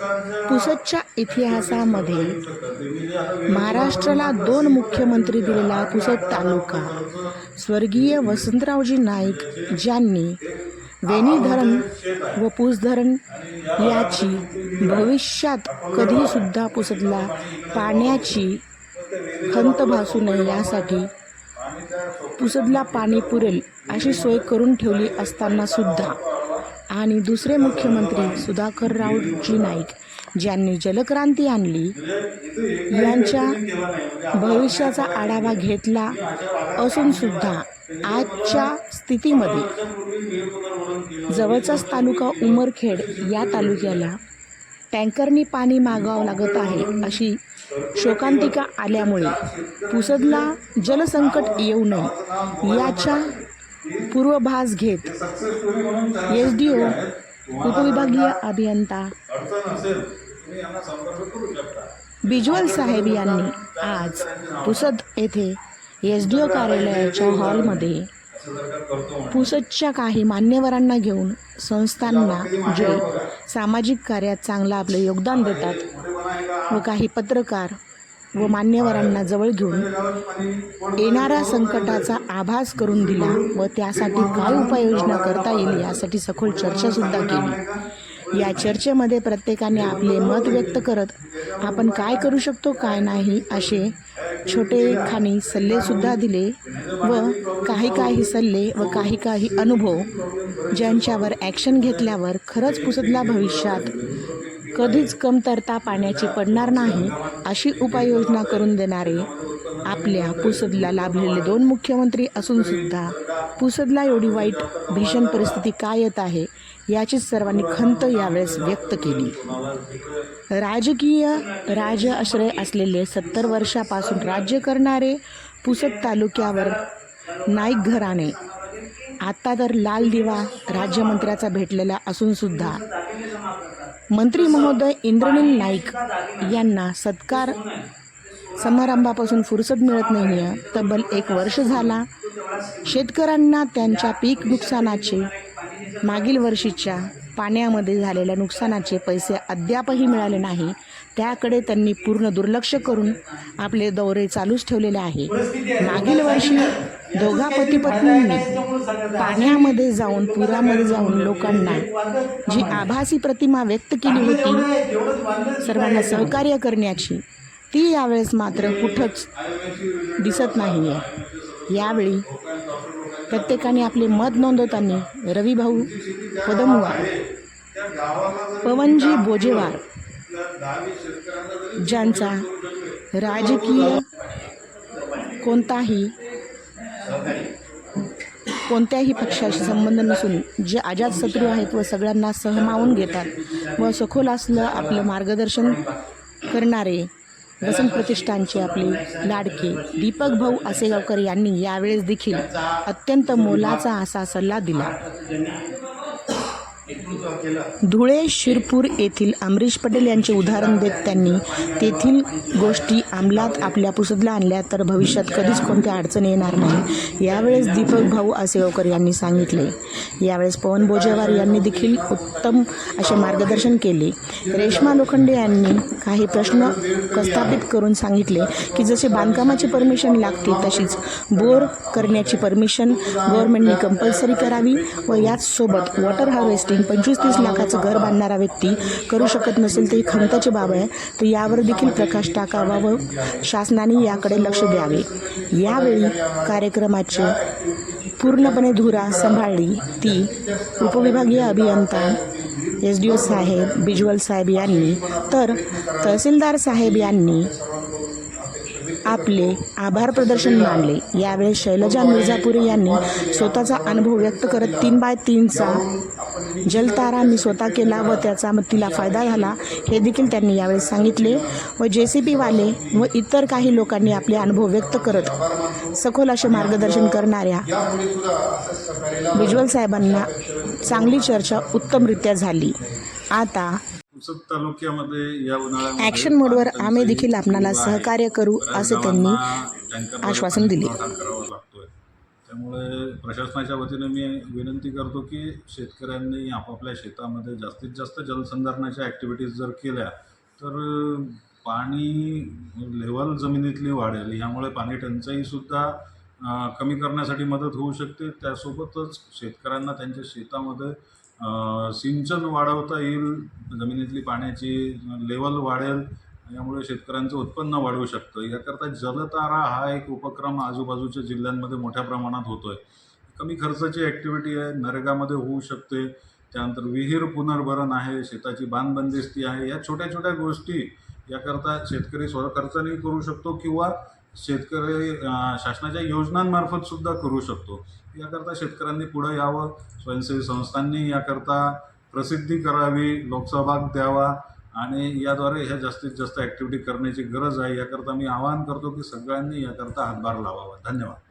पुसदच्या इतिहासामध्ये महाराष्ट्राला दोन मुख्यमंत्री दिलेला पुसद तालुका. स्वर्गीय वसंतरावजी नाईक ज्यांनी वेणी धरण व पूस धरण याची भविष्यात कधीसुद्धा पुसदला पाण्याची खंत भासू नये यासाठी पुसदला पाणी पुरेल अशी सोय करून ठेवली असताना सुद्धा आणि दुसरे मुख्यमंत्री सुधाकर रावजी नाईक ज्यांनी जलक्रांती आणली यांच्या भविष्याचा आढावा घेतला असून सुद्धा आजच्या स्थितीमध्ये जवळचाच तालुका उमरखेड या तालुक्याला टँकरनी पाणी मागावं लागत आहे अशी शोकांतिका आल्यामुळे पुसदला जलसंकट येऊ नये याच्या पूर्वभास घेत. एस डी ओ उपविभागीय अभियंता बिजवल साहेब यांनी आज पुसद येथे एस डी ओ कार्यालयाच्या हॉलमध्ये पुसदच्या काही मान्यवरांना घेऊन संस्थांना जे सामाजिक कार्यात चांगलं आपलं योगदान देतात व काही पत्रकार व मान्यवरांना जवळ घेऊन येणाऱ्या संकटाचा आभास करून दिला व त्यासाठी काय उपाययोजना करता येईल यासाठी सखोल चर्चासुद्धा केली. या चर्चेमध्ये प्रत्येकाने आपले मत व्यक्त करत आपण काय करू शकतो काय नाही असे छोटे खानी सल्लेसुद्धा दिले व काही काही सल्ले व काही काही अनुभव ज्यांच्यावर ॲक्शन घेतल्यावर खरंच पुसदला भविष्यात कधीच कमतरता पाण्याची पडणार नाही अशी उपाययोजना करून देणारे आपल्या पुसदला लाभलेले दोन मुख्यमंत्री असून सुद्धा पुसदला एवढी वाईट भीषण परिस्थिती काय येत आहे याचीच सर्वांनी खंत यावेळेस व्यक्त केली. राजकीय राज आश्रय असलेले सत्तर वर्षापासून राज्य करणारे पुसद तालुक्यावर नाईक घराणे आता तर लाल दिवा राज्यमंत्र्याचा भेटलेला असून सुद्धा मंत्री महोदय इंद्रनील नाईक यांना सत्कार. समारंभापासून फुरसत मिळत नाही आहे तब्बल एक वर्ष झाला. शेतकऱ्यांना त्यांच्या पीक नुकसानाचे मागील वर्षीच्या पाण्यामध्ये झालेल्या नुकसानाचे पैसे अद्यापही मिळाले नाही त्याकडे त्यांनी पूर्ण दुर्लक्ष करून आपले दौरे चालूच ठेवलेले आहे. मागील वर्षी दोघा पती पत्नींनी पाण्यामध्ये जाऊन पुरामध्ये जाऊन लोकांना जी आभासी प्रतिमा व्यक्त केली होती सर्वांना सहकार्य करण्याची ती यावेळेस मात्र कुठंच दिसत नाही आहे यावेळी प्रत्येकाने आपले मत नोंदवताना रविभाऊ पदमुवार पवनजी बोजेवार ज्यांचा राजकीय कोणताही कोणत्याही पक्षाशी संबंध नसून जे अजातशत्रू आहेत व सगळ्यांना सहमावून घेतात व सखोल असलं आपलं मार्गदर्शन करणारे वसंत प्रतिष्ठानचे आपले लाडके दीपक भाऊ आसेगावकर यांनी यावेळेस देखील अत्यंत मोलाचा असा सल्ला दिला. धुळे शिरपूर येथील अमरीश पटेल यांचे उदाहरण देत त्यांनी तेथील गोष्टी अंमलात आपल्या पुसदला आणल्या तर भविष्यात कधीच कोणत्या अडचण येणार नाही. यावेळेस दीपक भाऊ आसेगावकर यांनी सांगितले. यावेळेस पवन बोजेवार यांनी देखील उत्तम असे मार्गदर्शन केले. रेश्मा लोखंडे यांनी काही प्रश्न प्रस्थापित करून सांगितले की जसे बांधकामाची परमिशन लागते तशीच बोर करण्याची परमिशन गव्हर्नमेंटने कंपल्सरी करावी व याचसोबत वॉटर हार्वेस्टिंग पंचवीस तीस लाखाचं घर बांधणारा व्यक्ती करू शकत नसेल तर ही खंताची बाब आहे. तर यावर देखील प्रकाश टाकावा व शासनाने याकडे लक्ष द्यावे. यावेळी कार्यक्रमाचे पूर्णपणे धुरा सांभाळली ती उपविभागीय अभियंता एस डी ओ साहेब बिजवल साहेब यांनी. तर तहसीलदार साहेब यांनी आपले आभार प्रदर्शन मांडले यावेळी शैलजा मिर्झापुरे यांनी स्वतःचा अनुभव व्यक्त करत तीन बाय तीनचा जलतारा मी स्वतः केला व त्याचा तिला फायदा झाला हे देखील त्यांनी यावेळी सांगितले व जे सी पीवाले व इतर काही लोकांनी आपले अनुभव व्यक्त करत सखोल असे मार्गदर्शन करणाऱ्या बिजवल साहेबांना चांगली चर्चा उत्तमरित्या झाली. आता पुसद तालुक्यामध्ये या उन्हाळ्यामध्ये ॲक्शन मोडवर आम्ही देखील आपणाला सहकार्य करू असे त्यांनी आश्वासन दिले. पुरवठा करावा लागतोय. त्यामुळे प्रशासनाच्या वतीने मी विनंती करतो की शेतकऱ्यांनी आपापल्या शेतामध्ये जास्तीत जास्त जलसंधारणाच्या ॲक्टिव्हिटीज जर केल्या तर पाणी लेवल जमिनीतली वाढेल. ह्यामुळे पाणी टंचाईसुद्धा कमी करण्यासाठी मदत होऊ शकते. त्यासोबतच शेतकऱ्यांना त्यांच्या शेतामध्ये सिंचन वाढवता येईल जमिनीतली पाण्याची लेवल वाढेल यामुळे शेतकऱ्यांचं उत्पन्न वाढवू शकतं. याकरता जलतारा हा एक उपक्रम आजूबाजूच्या जिल्ह्यांमध्ये मोठ्या प्रमाणात होतो आहे कमी खर्चाची ॲक्टिव्हिटी आहे नरेगामध्ये होऊ शकते. त्यानंतर विहीर पुनर्भरण आहे शेताची बांधबंदिस्ती आहे. या छोट्या छोट्या गोष्टी याकरता शेतकरी स्वखर्चाने करू शकतो किंवा शेतकरी शासनाच्या योजनांमार्फत सुद्धा करू शकतो. याकरता शेतकऱ्यांनी पुढं यावं. स्वयंसेवी संस्थांनी याकरता प्रसिद्धी करावी लोकसहभाग द्यावा आणि याद्वारे ह्या जास्तीत जास्त ॲक्टिव्हिटी करण्याची गरज आहे. याकरता मी आवाहन करतो की सगळ्यांनी याकरता हातभार लावावा. धन्यवाद.